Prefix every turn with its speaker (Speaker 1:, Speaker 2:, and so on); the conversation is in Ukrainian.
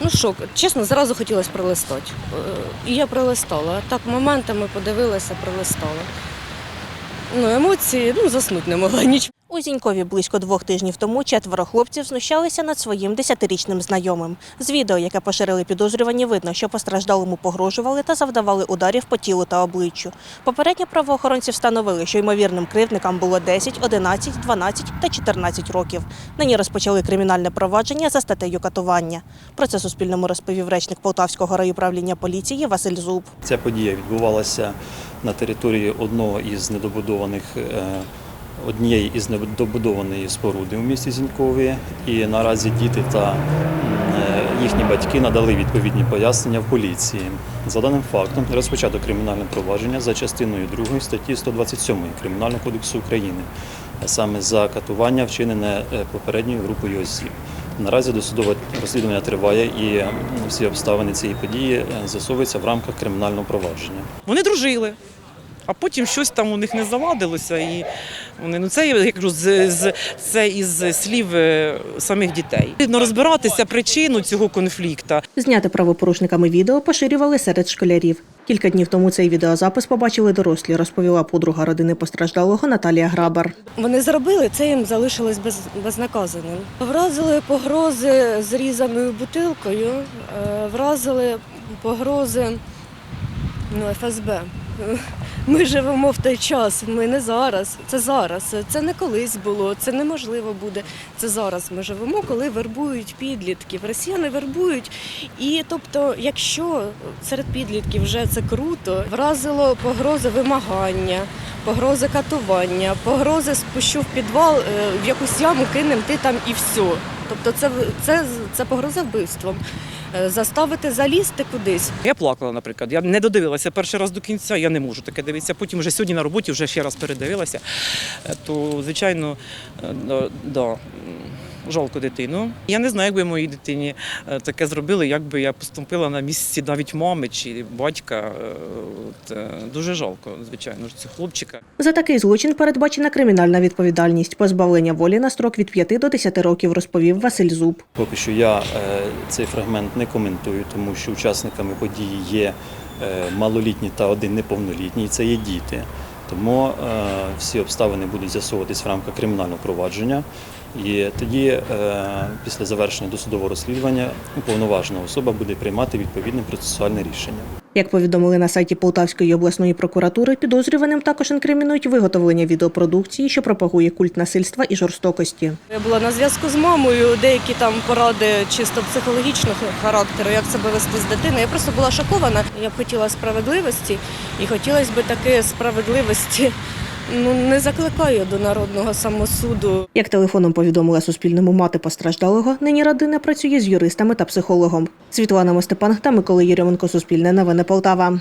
Speaker 1: Ну шок, чесно, зразу хотілося прилистати. Е, І я прилистала. Так моментами подивилася, прилистала. Ну, емоції, ну, заснути не могла ніч.
Speaker 2: У Зінькові близько двох тижнів тому четверо хлопців знущалися над своїм десятирічним знайомим. З відео, яке поширили підозрювані, видно, що постраждалому погрожували та завдавали ударів по тілу та обличчю. Попередньо правоохоронці встановили, що ймовірним кривдникам було 10, 11, 12 та 14 років. Нині розпочали кримінальне провадження за статтею катування. Про це Суспільному розповів речник Полтавського райуправління поліції Василь Зуб.
Speaker 3: Ця подія відбувалася на території одного із недобудованих е, однієї із недобудованої споруди у місті Зінькові. І наразі діти та е, їхні батьки надали відповідні пояснення в поліції. За даним фактом розпочато кримінальне провадження за частиною 2 статті 127 Кримінального кодексу України, а саме за катування, вчинене е, попередньою групою осіб. Наразі досудове розслідування триває і всі обставини цієї події е, з'ясовуються в рамках кримінального провадження.
Speaker 4: Вони дружили. А потім щось там у них не завадилося, і вони ну це я кажу, з, з це із слів е, самих дітей. Потрібно розбиратися причину цього конфлікту.
Speaker 2: Зняте правопорушниками відео поширювали серед школярів. Кілька днів тому цей відеозапис побачили дорослі, розповіла подруга родини постраждалого Наталія Грабар.
Speaker 1: Вони зробили, це їм залишилось без, безнаказаним. Вразили погрози зрізаною бутилкою, е, вразили погрози ну, ФСБ. Ми живемо в той час, ми не зараз, це зараз. Це не колись було, це неможливо буде. Це зараз ми живемо, коли вербують підлітків. Росіяни вербують. І тобто, якщо серед підлітків вже це круто, вразило погрози вимагання, погрози катування, погрози спущу в підвал, е, в якусь яму кинем ти там і все. Тобто це, це, це погроза вбивством. Е, Заставити залізти кудись.
Speaker 4: Я плакала, наприклад. Я не додивилася перший раз до кінця, я не можу таке дивитися. Потім вже сьогодні на роботі вже ще раз передивилася. Е, То, звичайно, е, да, жалко дитину. Я не знаю, якби моїй дитині е, таке зробили, як би я поступила на місці навіть мами чи батька. Е, От, е, Дуже жалко, звичайно, ж, цього хлопчика.
Speaker 2: За такий злочин передбачена кримінальна відповідальність позбавлення волі на строк від 5 до 10 років, розповів Василь Зуб.
Speaker 3: Поки що я цей фрагмент не коментую, тому що учасниками події є малолітні та один неповнолітній, це є діти. Тому е, всі обставини будуть з'ясовуватись в рамках кримінального провадження. І тоді, е, після завершення досудового розслідування, уповноважена особа буде приймати відповідне процесуальне рішення.
Speaker 2: Як повідомили на сайті Полтавської обласної прокуратури, підозрюваним також інкримінують виготовлення відеопродукції, що пропагує культ насильства і жорстокості.
Speaker 1: Я була на зв'язку з мамою, деякі там поради чисто психологічного характеру, як себе вести з дитиною. Я просто була шокована. Я б хотіла справедливості і хотілося б таки справедливості. Ну не закликає до народного самосуду.
Speaker 2: Як телефоном повідомила Суспільному мати постраждалого, нині родина працює з юристами та психологом. Світлана Мостепан та Микола Єрьоменко, Суспільне новини Полтава.